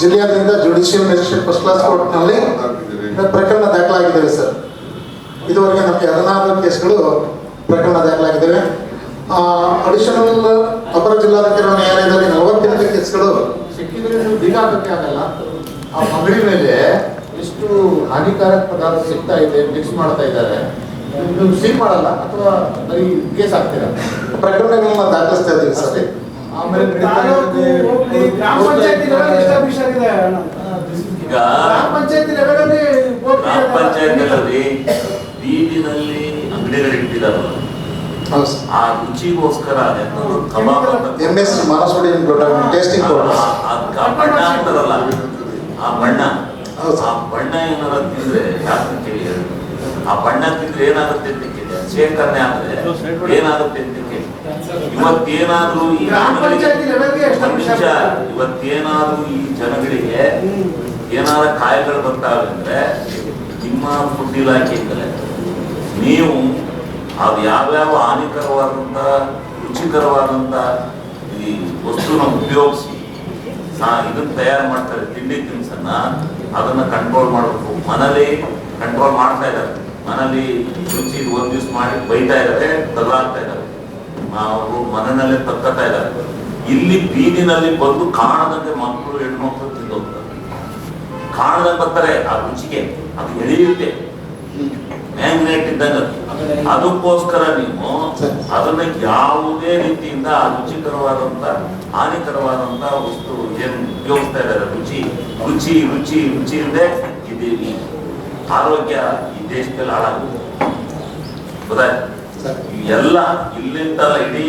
ಜಿಲ್ಲೆಯಾದ್ಯಂತ judicial magistrate first class ಕೋರ್ಟ್ನಲ್ಲಿ ಪ್ರಕರಣ ದಾಖಲಾಗಿದ್ದಾವೆ ಸರ್ ಇದುವರೆಗೆ ನಮಗೆ ಹದಿನಾರು ಕೇಸ್ಗಳು ಪ್ರಕರಣ ದಾಖಲಾಗಿದ್ದಾವೆ. ಅಡಿಷನಲ್ ಅಪರ ಜಿಲ್ಲಾಧಿಕಾರಿ ನ್ಯಾಯಾಲಯದಲ್ಲಿ ನಲವತ್ತೆಂಟು ಕೇಸ್ಗಳು ಸಿಕ್ಕಿದ್ರೆ ನೀವು ಹಾಕಕ್ಕೆ ಆಗಲ್ಲ. ಆ ಅಂಗಡಿ ಮೇಲೆ ಎಷ್ಟು ಹಾನಿಕಾರಕ ಪದಾರ್ಥ ಸಿಗ್ತಾ ಇದೆ ಮಿಕ್ಸ್ ಮಾಡ್ತಾ ಇದ್ದಾರೆ ನೀವು ಸೀಲ್ ಮಾಡಲ್ಲ ಅಥವಾ ಬರೀ ಕೇಸ್ ಹಾಕ್ತೀರಾ? ಪ್ರಕರಣಗಳನ್ನ ದಾಖಲಿಸ್ತಾ ಇದ್ದೀವಿ ಸರ್ ಆಮೇಲೆ ಗ್ರಾಮ ಪಂಚಾಯತಿ ಲೆವೆಲ್ ಎಸ್ಟಾಬ್ಲಿಷ್ ಆಗಿದೆ ಈಗ ಗ್ರಾಮ ಪಂಚಾಯತಿ ಲೆವೆಲ್ ಅಲ್ಲಿ ಗ್ರಾಮ ಪಂಚಾಯತ್ಗಳಲ್ಲಿ ಬೀದಿನಲ್ಲಿ ಸರ್. ಆ ರುಚಿಗೋಸ್ಕರ ಕಬಾಬ್ ಎಸ್ ಟೇಸ್ಟಿಂಗ್ ಆ- ಬಣ್ಣ ಅಂತಾರಲ್ಲ. ಆ ಬಣ್ಣ. ಆ ಬಣ್ಣ ಏನಾರ ತಿಂದ್ರೆ ಯಾಕೆ ಕೇಳಿ ಆ ಬಣ್ಣ ತಿಂದ್ರೆ ಏನಾಗುತ್ತೆ ಅಂತ ಕೇಳಿ. ಶೇಖರಣೆ ಆದ್ರೆ ಏನಾಗುತ್ತೆ ಅಂತ ಕೇಳಿ. ಇವತ್ತೇನಾದ್ರೂ ಈ ಇವತ್ತೇನಾದ್ರೂ ಈ ಜನಗಳಿಗೆ ಏನಾದ ಕಾಯಿಲೆಗಳು ಬರ್ತಾವೆ ಅಂದ್ರೆ ನಿಮ್ಮ ಫುಡ್ ಇಲಾಖೆಯಿಂದಲೇ ನೀವು ಅದು ಯಾವ್ಯಾವ ಹಾನಿಕರವಾದಂತಹ ರುಚಿಕರವಾದಂತ ಈ ವಸ್ತುನ ಉಪಯೋಗಿಸಿ ಇದನ್ನ ತಯಾರು ಮಾಡ್ತಾರೆ ತಿಂಡಿ ತಿನಿಸನ್ನ ಅದನ್ನ ಕಂಟ್ರೋಲ್ ಮಾಡಬೇಕು. ಮನೇಲಿ ಕಂಟ್ರೋಲ್ ಮಾಡ್ತಾ ಇದ್ದಾರೆ. ಮನೇಲಿ ರುಚಿ ಒಂದ್ ದಿವ್ಸ ಮಾಡಿ ಬೈತಾ ಇದ್ದಾರೆ ಬದಲಾಗ್ತಾ ಇದ್ದಾರೆ. ಅವರು ಮನೆಯಲ್ಲೇ ತಕ್ಕತಾ ಇದ್ದಾರೆ. ಇಲ್ಲಿ ಬೀದಿನಲ್ಲಿ ಬಂದು ಕಾಣದಂತೆ ಮಕ್ಕಳು ಹೆಣ್ಮಕ್ಳು ತಿಂದು ಹೋಗ್ತಾರೆ ಕಾಣದಂಗೆ ಬರ್ತಾರೆ, ಆ ರುಚಿಗೆ, ಅದು ಎಳೆಯುತ್ತೆ. ಮ್ಯಾಂಗ್ನೇಟ್ ಇದ್ದಂಗ ಅದು. ಅದಕ್ಕೋಸ್ಕರ ನೀವು ಅದನ್ನ ಯಾವುದೇ ರೀತಿಯಿಂದ ರುಚಿಕರವಾದಂತ ಹಾನಿಕರವಾದಂತ ವಸ್ತು ಏನು ಉಪಯೋಗಿಸ್ತಾ ಇದ್ದಾರೆ? ರುಚಿ ರುಚಿ ರುಚಿ ರುಚಿ ಇಲ್ಲದೆ ಇದ್ದೀವಿ ಆರೋಗ್ಯ ಈ ದೇಶದಲ್ಲಿ ಹಾಳಾಗುತ್ತೆ. ಗೊತ್ತಾಯ್ತು? ಎಲ್ಲ ಇಲ್ಲಿಂದ ಇಡೀ